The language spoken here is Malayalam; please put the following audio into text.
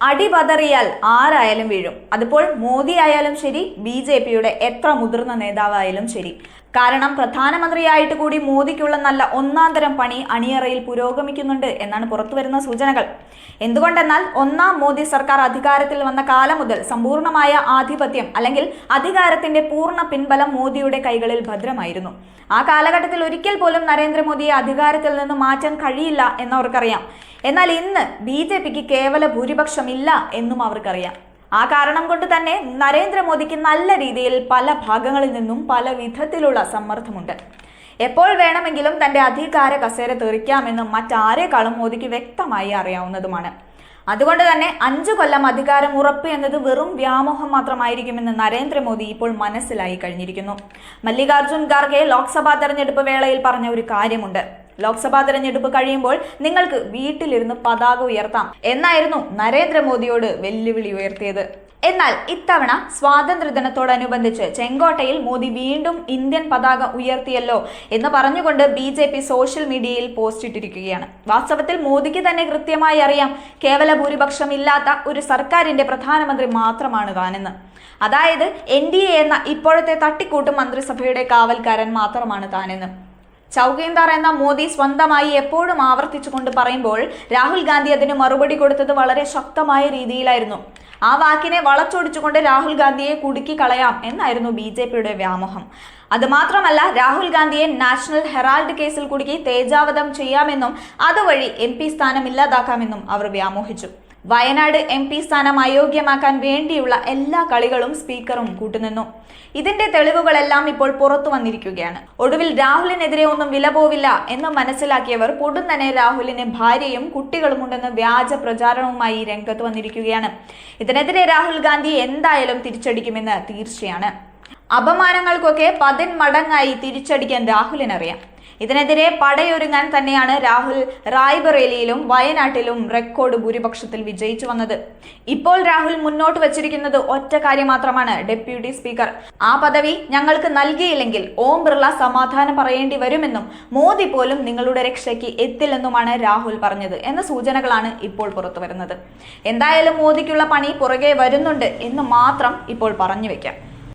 അടിപതറിയാൽ ആരായാലും വീഴും. അതിപ്പോൾ മോദി ആയാലും ശരി ബി ജെ പിയുടെ എത്ര മുതിർന്ന നേതാവായാലും ശരി. കാരണം പ്രധാനമന്ത്രിയായിട്ട് കൂടി മോദിക്കുള്ള നല്ല ഒന്നാം തരം പണി അണിയറയിൽ പുരോഗമിക്കുന്നുണ്ട് എന്നാണ് പുറത്തുവരുന്ന സൂചനകൾ. എന്തുകൊണ്ടെന്നാൽ ഒന്നാം മോദി സർക്കാർ അധികാരത്തിൽ വന്ന കാലം മുതൽ സമ്പൂർണമായ ആധിപത്യം അല്ലെങ്കിൽ അധികാരത്തിന്റെ പൂർണ പിൻബലം മോദിയുടെ കൈകളിൽ ഭദ്രമായിരുന്നു. ആ കാലഘട്ടത്തിൽ ഒരിക്കൽ പോലും നരേന്ദ്രമോദിയെ അധികാരത്തിൽ നിന്ന് മാറ്റാൻ കഴിയില്ല എന്നവർക്കറിയാം എന്നാൽ ഇന്ന് ബി ജെ പിക്ക് ഭൂരിപക്ഷമില്ല എന്നും അവർക്കറിയാം. ആ കാരണം കൊണ്ട് തന്നെ നരേന്ദ്രമോദിക്ക് നല്ല രീതിയിൽ പല ഭാഗങ്ങളിൽ നിന്നും പല വിധത്തിലുള്ള സമ്മർദ്ദമുണ്ട്. എപ്പോൾ വേണമെങ്കിലും തന്റെ അധികാര കസേര തെറിക്കാമെന്നും മറ്റാരേക്കാളും മോദിക്ക് വ്യക്തമായി അറിയാവുന്നതുമാണ്. അതുകൊണ്ട് തന്നെ അഞ്ചു കൊല്ലം അധികാരം ഉറപ്പ് എന്നത് വെറും വ്യാമോഹം മാത്രമായിരിക്കുമെന്ന് നരേന്ദ്രമോദി ഇപ്പോൾ മനസ്സിലായി കഴിഞ്ഞിരിക്കുന്നു. മല്ലികാർജുൻ ഖാർഗെ ലോക്സഭാ തെരഞ്ഞെടുപ്പ് വേളയിൽ പറഞ്ഞ ഒരു കാര്യമുണ്ട്. ലോക്സഭാ തെരഞ്ഞെടുപ്പ് കഴിയുമ്പോൾ നിങ്ങൾക്ക് വീട്ടിലിരുന്ന് പതാക ഉയർത്താം. എന്നായിരുന്നു നരേന്ദ്രമോദിയോട് വെല്ലുവിളി ഉയർത്തിയത്. എന്നാൽ ഇത്തവണ സ്വാതന്ത്ര്യദിനത്തോടനുബന്ധിച്ച് ചെങ്കോട്ടയിൽ മോദി വീണ്ടും ഇന്ത്യൻ പതാക ഉയർത്തിയല്ലോ എന്ന് പറഞ്ഞുകൊണ്ട് B J P social media post ഇട്ടിരിക്കുകയാണ്. വാസ്തവത്തിൽ മോദിക്ക് തന്നെ കൃത്യമായി അറിയാം കേവല ഭൂരിപക്ഷം ഇല്ലാത്ത ഒരു സർക്കാരിന്റെ പ്രധാനമന്ത്രി മാത്രമാണ് താനെന്ന്. അതായത് എൻ ഡി എ എന്ന ഇപ്പോഴത്തെ തട്ടിക്കൂട്ടും മന്ത്രിസഭയുടെ കാവൽക്കാരൻ മാത്രമാണ് താനെന്ന്. ചൗകീന്ദാർ എന്ന മോദി സ്വന്തമായി എപ്പോഴും ആവർത്തിച്ചുകൊണ്ട് പറയുമ്പോൾ രാഹുൽ ഗാന്ധി അതിന് മറുപടി കൊടുത്തത് വളരെ ശക്തമായ രീതിയിലായിരുന്നു. ആ വാക്കിനെ വളച്ചൊടിച്ചുകൊണ്ട് രാഹുൽ ഗാന്ധിയെ കുടുക്കി കളയാം എന്നായിരുന്നു ബി ജെ പിയുടെ വ്യാമോഹം. അതുമാത്രമല്ല രാഹുൽ ഗാന്ധിയെ നാഷണൽ ഹെറാൾഡ് കേസിൽ കുടുക്കി തേജാവധം ചെയ്യാമെന്നും അതുവഴി എം പി സ്ഥാനം ഇല്ലാതാക്കാമെന്നും അവർ വ്യാമോഹിച്ചു. വയനാട് എം പി സ്ഥാനം അയോഗ്യമാക്കാൻ വേണ്ടിയുള്ള എല്ലാ കളികളും സ്പീക്കറും കൂട്ടുനിന്നു. ഇതിന്റെ തെളിവുകളെല്ലാം ഇപ്പോൾ പുറത്തു വന്നിരിക്കുകയാണ്. ഒടുവിൽ രാഹുലിനെതിരെ ഒന്നും വില പോവില്ല എന്ന് മനസ്സിലാക്കിയവർ പൊടുന്നനെ രാഹുലിന് ഭാര്യയും കുട്ടികളും ഉണ്ടെന്ന് വ്യാജ പ്രചാരണവുമായി രംഗത്ത് വന്നിരിക്കുകയാണ്. ഇതിനെതിരെ രാഹുൽ ഗാന്ധി എന്തായാലും തിരിച്ചടിക്കുമെന്ന് തീർച്ചയാണ്. അപമാനങ്ങൾക്കൊക്കെ പതിൻ മടങ്ങായി തിരിച്ചടിക്കാൻ രാഹുലിനറിയാം. ഇതിനെതിരെ പടയൊരുങ്ങാൻ തന്നെയാണ് രാഹുൽ റായ്ബറേലിയിലും വയനാട്ടിലും റെക്കോർഡ് ഭൂരിപക്ഷത്തിൽ വിജയിച്ചു വന്നത്. ഇപ്പോൾ രാഹുൽ മുന്നോട്ട് വച്ചിരിക്കുന്നത് ഒറ്റ കാര്യം മാത്രമാണ് ഡെപ്യൂട്ടി സ്പീക്കർ. ആ പദവി ഞങ്ങൾക്ക് നൽകിയില്ലെങ്കിൽ ഓം ബിർള സമാധാനം പറയേണ്ടി വരുമെന്നും മോദി പോലും നിങ്ങളുടെ രക്ഷയ്ക്ക് എത്തില്ലെന്നുമാണ് രാഹുൽ പറഞ്ഞത് എന്ന സൂചനകളാണ് ഇപ്പോൾ പുറത്തു വരുന്നത് എന്തായാലും മോദിക്കുള്ള പണി പുറകെ വരുന്നുണ്ട് എന്ന് മാത്രം ഇപ്പോൾ പറഞ്ഞു വെക്കാം.